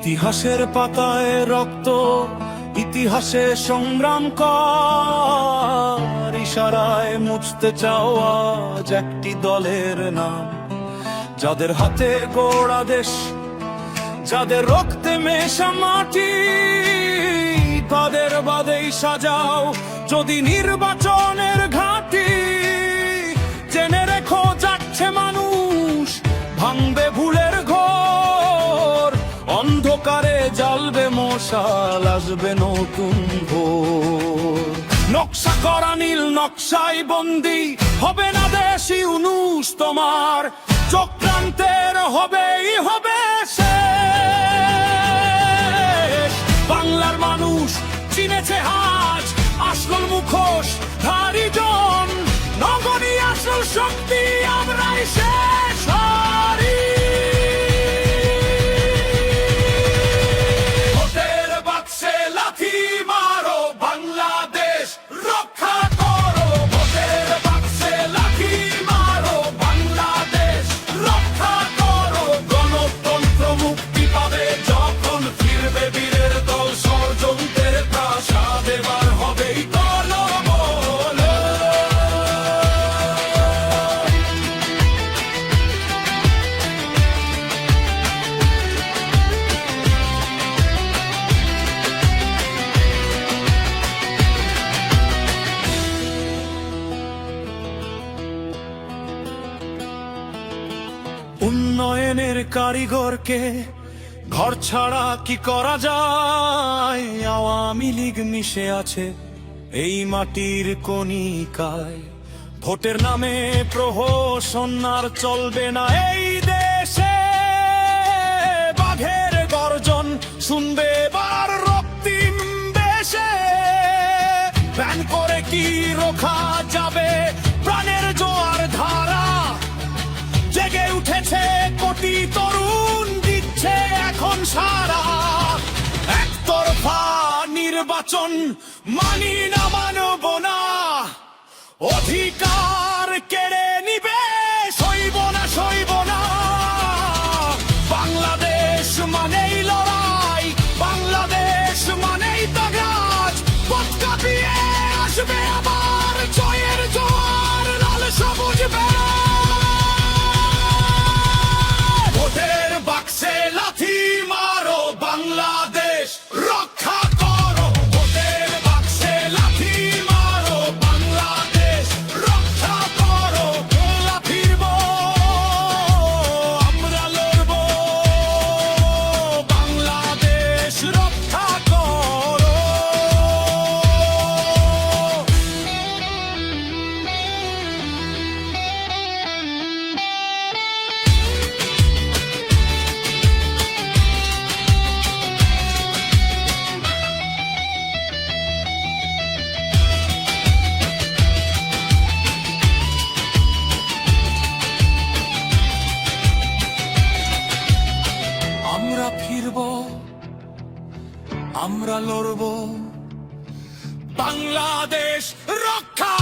ইতিহাসের পাতায় রক্ত, ইতিহাসে সংগ্রাম কর। ইশারায় মুছতে চাও আজ একটি দলের নাম। যাদের হাতে গোড়া দেশ, যাদের রক্তে মেশা মাটি, তাদের বাদেই সাজাও যদি নির্বাচনের ঘাটি। মশাল আসবে নতুন ভোর। নকশা করা নীল, নকশাই বন্দি, হবে না দেশি উনুস তোমার। চক্রান্তের হবেই হবে বাংলার মানুষ চিনেছে আজ আসল মুখোশ, ধারি জন। নগরী আসল শক্তি উন্নয়নের কারিগরকে ঘর ছাড়া কি করা যায়? আওয়ামী লীগ মিশে আছে এই মাটির কণিকায়। ভোটের নামে প্রহসন আর চলবে না এই দেশে। বাঘের গর্জন শুনবে এবার রক্তিম বেশে ব্যান করে কি রোখা যাবে? প্রাণের জোয়ার নির্বাচন মানি না মানব না। অধিকার কেড়ে আমরা লড়ব বাংলাদেশ রক্ষা